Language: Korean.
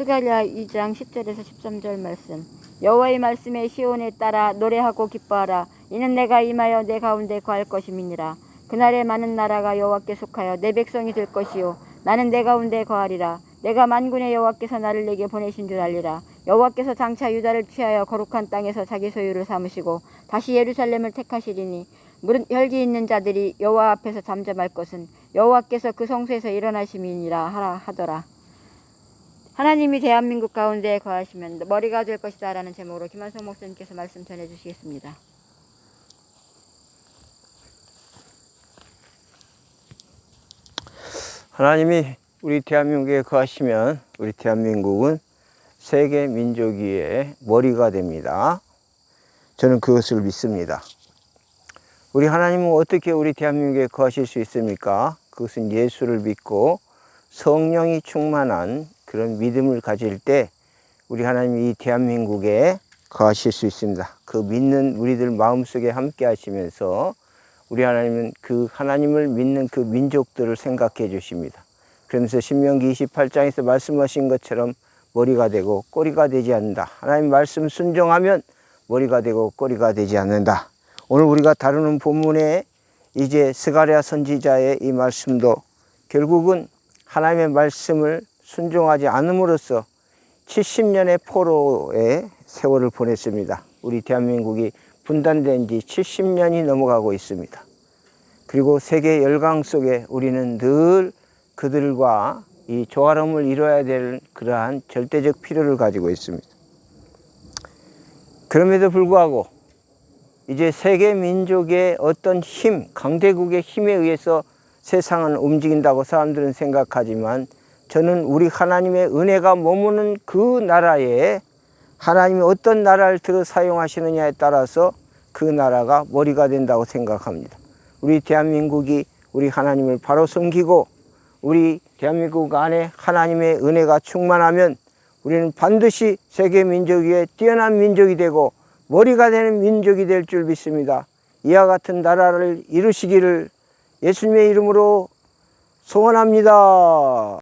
스가랴 2장 10절에서 13절 말씀. 여호와의 말씀에 시온에 따라 노래하고 기뻐하라. 이는 내가 임하여 내 가운데 거할 것임이니라. 그날에 많은 나라가 여호와께 속하여 내 백성이 될 것이요 나는 내 가운데 거하리라. 내가 만군의 여호와께서 나를 내게 보내신 줄 알리라. 여호와께서 장차 유다를 취하여 거룩한 땅에서 자기 소유를 삼으시고 다시 예루살렘을 택하시리니 무릇 혈기 있는 자들이 여호와 앞에서 잠잠할 것은 여호와께서 그 성소에서 일어나심이니라 하라 하더라. 하나님이 대한민국 가운데 거하시면 머리가 될 것이다 라는 제목으로 김한성 목사님께서 말씀 전해 주시겠습니다. 하나님이 우리 대한민국에 거하시면 우리 대한민국은 세계 민족 위의 머리가 됩니다. 저는 그것을 믿습니다. 우리 하나님은 어떻게 우리 대한민국에 거하실 수 있습니까? 그것은 예수를 믿고 성령이 충만한 그런 믿음을 가질 때 우리 하나님이 이 대한민국에 거하실 수 있습니다. 그 믿는 우리들 마음속에 함께 하시면서 우리 하나님은 그 하나님을 믿는 그 민족들을 생각해 주십니다. 그러면서 신명기 28장에서 말씀하신 것처럼 머리가 되고 꼬리가 되지 않는다. 하나님 말씀 순종하면 머리가 되고 꼬리가 되지 않는다. 오늘 우리가 다루는 본문에 이제 스가랴 선지자의 이 말씀도 결국은 하나님의 말씀을 순종하지 않음으로써 70년의 포로의 세월을 보냈습니다. 우리 대한민국이 분단된 지 70년이 넘어가고 있습니다. 그리고 세계 열강 속에 우리는 늘 그들과 이 조화름을 이뤄야 될 그러한 절대적 필요를 가지고 있습니다. 그럼에도 불구하고 이제 세계 민족의 어떤 힘, 강대국의 힘에 의해서 세상은 움직인다고 사람들은 생각하지만 저는 우리 하나님의 은혜가 머무는 그 나라에 하나님이 어떤 나라를 들어 사용하시느냐에 따라서 그 나라가 머리가 된다고 생각합니다. 우리 대한민국이 우리 하나님을 바로 섬기고 우리 대한민국 안에 하나님의 은혜가 충만하면 우리는 반드시 세계 민족 위에 뛰어난 민족이 되고 머리가 되는 민족이 될 줄 믿습니다. 이와 같은 나라를 이루시기를 예수님의 이름으로 소원합니다.